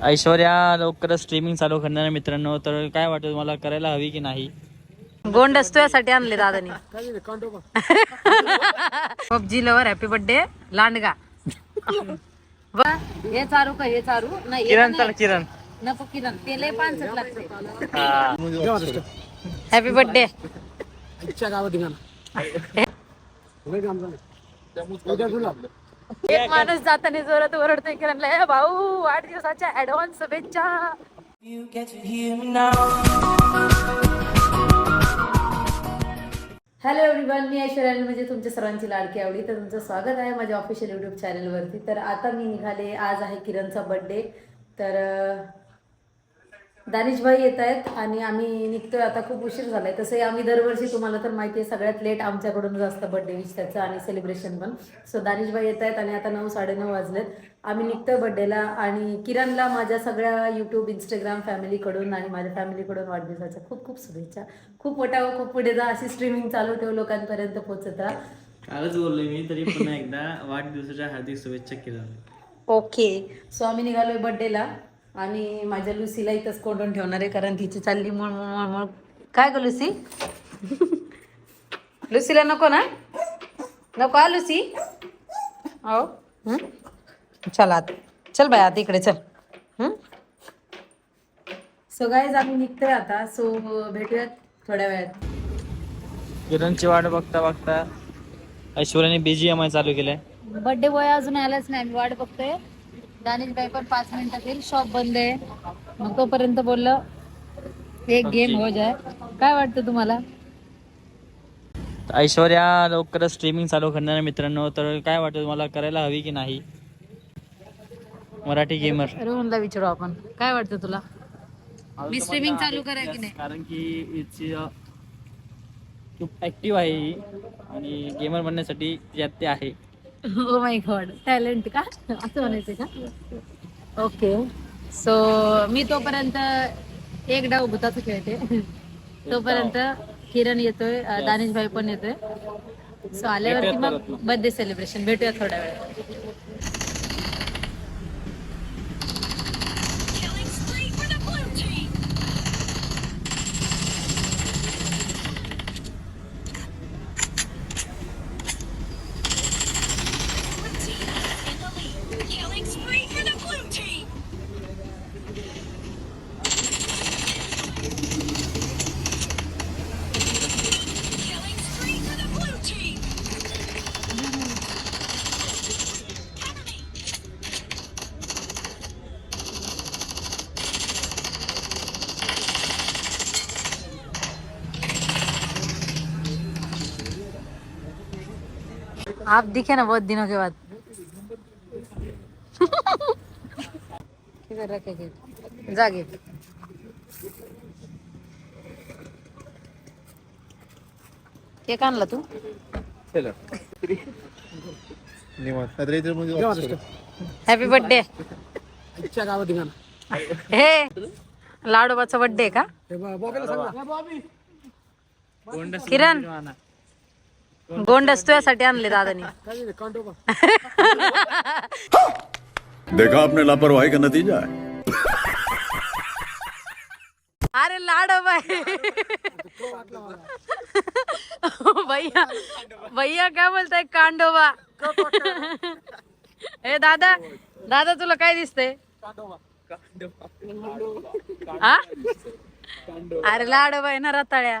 ऐश्वर्या लवकरच स्ट्रीमिंग चालू करणार आहे मित्रांनो. तर काय वाटतं तुम्हाला करायला हवी की नाही? गोंडस तुझ्यासाठी आणले दादानी. पबजी लवर हॅपी बर्थडे लांडगा. ब- हे चारू का हे चारू? नाही हे किरण नाही. चल किरण. नको किरण. ते लय पानसट लागते. हा. हॅपी बर्थडे एक माणूस जाताना जोरात ओरडतोय किरणला "ए भाऊ वाढदिवसाच्या ऍडव्हान्स शुभेच्छा. हॅलो एव्हरीवन मी ऐश्वर्या म्हणजे तुमच्या सर्वांची लाडकी आवडी. तर तुमचं स्वागत आहे माझ्या ऑफिशियल युट्यूब चॅनलवरती तर आता मी निघाले आज आहे किरणचा बर्थडे तर दानिशभाई येत आहेत आणि आम्ही निघतोय. आता खूप उशीर झालाय. तसंही आम्ही दरवर्षी तुम्हाला तर माहिती आहे सगळ्यात लेट आमच्याकडूनच असतं बर्थडे विश त्याचं आणि सेलिब्रेशन पण. सो दानिशभाई येत आहेत आणि आता नऊ साडेनऊ वाजलेत. आम्ही निघतोय बर्थडेला आणि किरणला माझ्या सगळ्या यूट्यूब इंस्टाग्राम फॅमिलीकडून आणि माझ्या फॅमिलीकडून वाढदिवसाच्या खूप खूप शुभेच्छा. खूप मोठा व खूप पुढे जा. अशी स्ट्रीमिंग चालू ठेव लोकांपर्यंत पोहोचत राहा. कालच बोललोय मी तरी पुन्हा एकदा वाढदिवसाच्या हार्दिक शुभेच्छा किरण ओके सो आम्ही निघालोय बर्थडेला आणि माझ्या लुसीला इथंच कोंडून ठेवणार आहे कारण तिची चालली मळ मळ मळ काय ग लुसी? लुसीला नको ना? नको आ लुसी? हो? चल आत. चल बाय आत इकडे चल. सो गाईज आम्ही निघतोय आता. सो भेटूयात थोड्या वेळात. किरणची वाट बघता बघता ऐश्वर्याने बीजीएमआय चालू केलंय. बर्थडे बॉय अजून आलाच नाही. मी वाट बघतोय. दानिश बाई पण पाच मिनिटात येईल. शॉप बंद आहे. मग तोपर्यंत बोललं एक गेम हो जाय. काय वाटतं तुम्हाला? ऐश्वर्या लवकरच स्ट्रीमिंग चालू करणार मित्रांनो. तर काय वाटतं तुम्हाला करायला हवी की नाही? मराठी गेमर रोहनला विचारू आपण. काय वाटतं तुला? मी स्ट्रीमिंग चालू करा की नाही? कारण की अ, खूप ऍक्टिव्ह आहे ही. आणि गेमर बनण्यासाठी यात ते आहे. ओ माय गॉड टॅलेंट का? असं म्हणायचं का? ओके सो मी तोपर्यंत एक डाव भूताचं खेळते. तोपर्यंत किरण येतोय दानिश भाई पण येतोय. सो आल्यावरती मग. बर्थडे सेलिब्रेशन भेटूया थोड्या वेळ आप दिखे ना बहुत दिनों के बाद। किधर रखे गिफ्ट जा गिफ्ट केक आणला तू। हॅपी बर्थडे हे लाडोबाचा बर्थडे का? किरण। गोंडस तुझ्यासाठी आणले दादानी. देखा आपने लापरवाही का नतीजा है? अरे लाडोबा भैया भैया काय बोलताय कांडोबा? ए दादा दादा तुला काय दिसतंय? हा? अरे लाडोबा आहे ना रताळ्या.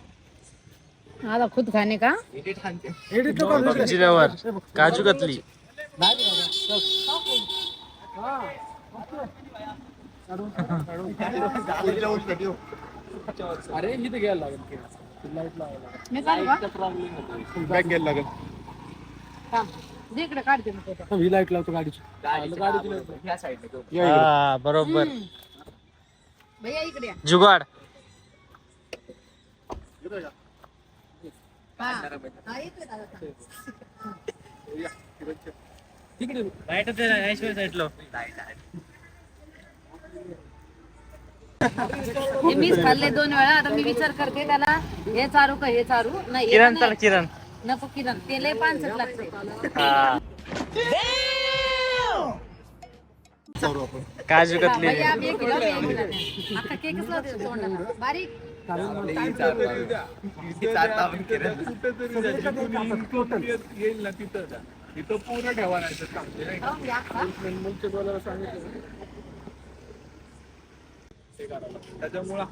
आता खुद खाने का? जिऱ्यावर. काजू कतली. मी चालू का? बॅग घ्यायला लागेल. काढते मी ही लाइट लावतो गाडीची. हा बरोबर. भैया इकडे या. जुगाड. हा. हा, इकडे दादा. हे मीच खाल्ले दोन वेळा. आता मी विचार करते त्याला हे चारू का हे चारू? नाही हे किरण नाही. तर किरण. नको किरण. ते लय पानसट लागते. हा. काजू कतली. भैया आम्ही एक किलो आम्ही एक किलो. नाही. अख्खा केकच लावते तोंडाला. बारीक. येईल ना तिथं. तिथं पूर्ण ठेवा. त्याच्यामुळे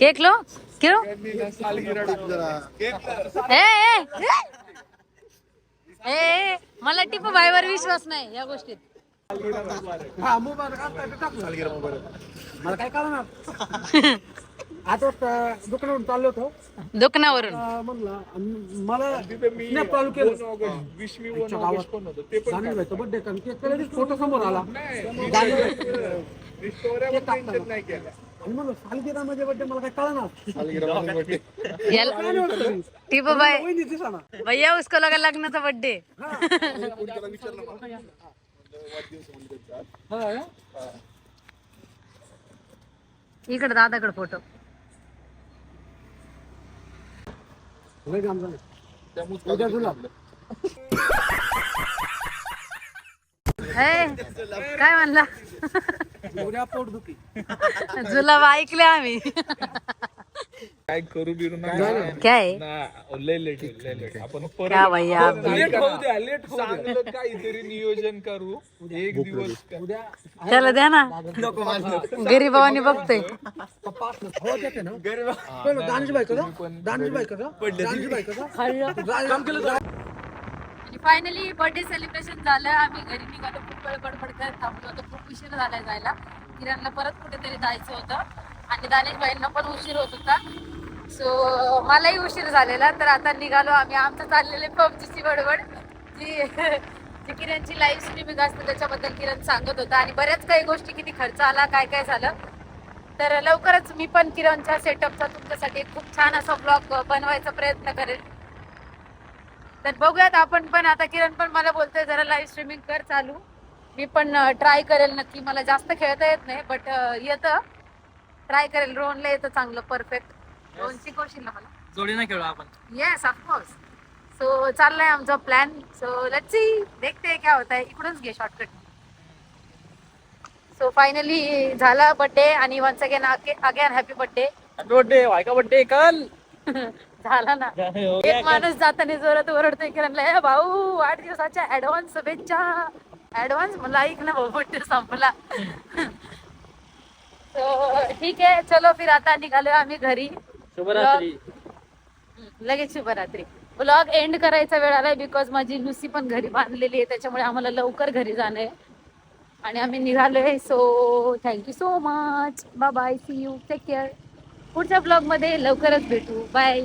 केक लो किलो. ए, मला टिपू भाईवर विश्वास नाही या गोष्टीत. हा, ते. मला काय कळणार आता दुकानावरून चाललो होतो. दुकानावरून? अं, म्हणलं अं, मला स्नॅप चालू केलं. विश मी वन ऑगस्ट पण होतं? ते पण बर्थडे कारण फोटो समोर आला. नाही केला. आणि म्हणलं सालगिरा माझ्या बर्थडे मला काय कळणार याला वहिनी दिसाना भैया उसको लगा लग्नाचा बर्थडे हा. इकडे दादाकडे फोटो. काय म्हणला? जुलाब ऐकले आम्ही. काय करू बिरू नका काय लय लेट लय लेट आपण परत क्या भैया लेट होऊ द्या लेट चांगलं काहीतरी नियोजन करू. एक दिवस त्याला द्या ना. गरीबावानी बघतोय. हो देते ना. पहिलं Danish Danish Danish finally birthday celebration झालं. आम्ही घरी निघालो. खूप वेळ बडबड करत थांबलो होतो. खूप उशीर झालाय जायला. किरणला परत कुठेतरी जायचं होतं. आणि दानेशबाईंना पण उशीर होत होता. सो मलाही उशीर झालेला तर आता निघालो आम्ही. आमचं चाललेले पबजीची बडबड. जी जी किरणची लाईव्ह स्ट्रीमिंग असते त्याच्याबद्दल किरण सांगत होता. आणि बऱ्याच काही गोष्टी किती खर्च आला काय काय झालं. तर लवकरच मी पण किरणच्या सेटअपचा तुमच्यासाठी खूप छान असा ब्लॉग बनवायचा प्रयत्न करेन. तर बघूयात आपण पण. आता किरण पण मला बोलतोय जरा लाईव्ह स्ट्रीमिंग कर चालू. मी पण ट्राय करेल नक्की. मला जास्त खेळता येत नाही बट येतं. ट्राय करेल. रोहनला येतं चांगलं परफेक्ट रोहन शिकवशील ना मला. जोडीनं खेळू आपण. येस ऑफकोर्स सो चाललाय आमचा प्लॅन सो लेट्स सी देखते क्या होता है. इकडूनच घे शॉर्टकट सो फायनली झाला बर्थडे आणि once again again happy birthday birthday व्हायका birthday काल. झाला ना. एक माणूस जाताना जोरात ओरडतोय की म्हणलं, "ए भाऊ वाढदिवसाच्या ऍडव्हान्स शुभेच्छा. ऍडव्हान्स मला ऐक ना भाऊ बर्थडे संपला ठीक आहे चलो फिर आता निघालोय आम्ही घरी. शुभरात्री. लगेच शुभरात्री. ब्लॉग एंड करायचा वेळ आलाय बिकॉज माझी लुसी पण घरी बांधलेली आहे त्याच्यामुळे आम्हाला लवकर घरी जाणं आहे. आणि आम्ही निघालोय so thank you so much bye bye see you take care पुढच्या ब्लॉगमध्ये लवकरच भेटू. बाय